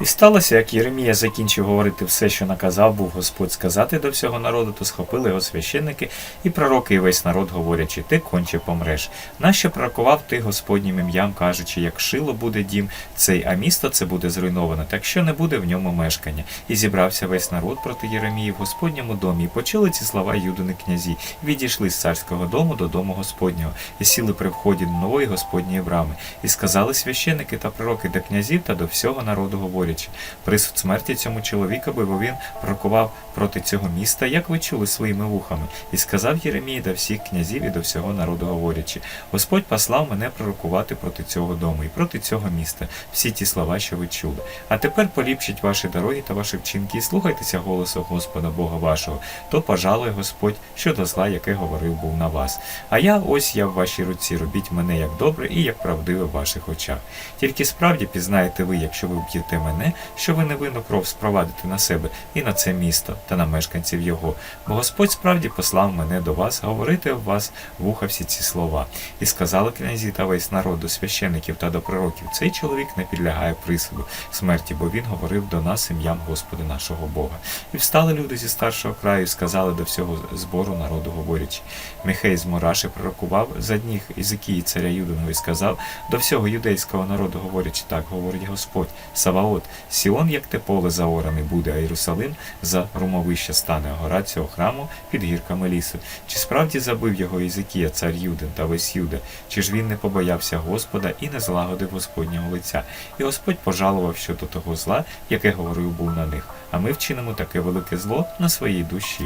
І сталося, як Єремія закінчив говорити все, що наказав був Господь сказати до всього народу, то схопили його священники і пророки, і весь народ, говорячи, ти конче помреш. Нащо пророкував ти Господнім ім'ям, кажучи, як шило буде дім цей, а місто це буде зруйновано, так що не буде в ньому мешкання. І зібрався весь народ проти Єремії в Господньому домі, і почули ці слова юдини князі, і відійшли з царського дому до дому Господнього, і сіли при вході до нової Господньої брами, і сказали священники та пророки до князів та до всього народу говорячи, присуд смерті цьому чоловікові, бо він пророкував проти цього міста, як ви чули своїми вухами, і сказав Єремій до всіх князів і до всього народу говорячи, Господь послав мене пророкувати проти цього дому і проти цього міста, всі ті слова, що ви чули. А тепер поліпшіть ваші дороги та ваші вчинки, і слухайтеся голосу Господа Бога вашого, то пожалує Господь щодо зла, яке говорив був на вас. А я ось я в вашій руці, робіть мене як добре і як правдиве в ваших очах. Тільки справді пізнаєте ви, якщо ви вб'єте мене, що ви невинну кров спровадите на себе і на це місто та на мешканців його. Бо Господь справді послав мене до вас, говорити в вас вуха всі ці слова. І сказали князі та весь народ до священиків та до пророків, цей чоловік не підлягає присуду смерті, бо він говорив до нас ім'ям Господа нашого Бога. І встали люди зі старшого краю, і сказали до всього збору народу, говорячи. Михей з Мураши пророкував за дніх Ізикії царя Юдиного і сказав до всього юдейського народу, говорячи так, говорить Господь, Саваот, Сіон, як те поле заораний буде, а Єрусалим за румовище стане гора цього храму під гірками лісу. Чи справді забив його Ізикія, цар Юдин та весь Юда? Чи ж він не побоявся Господа і не злагодив Господнього лиця? І Господь пожалував щодо того зла, яке говорив був на них, а ми вчинимо таке велике зло на своїй душі.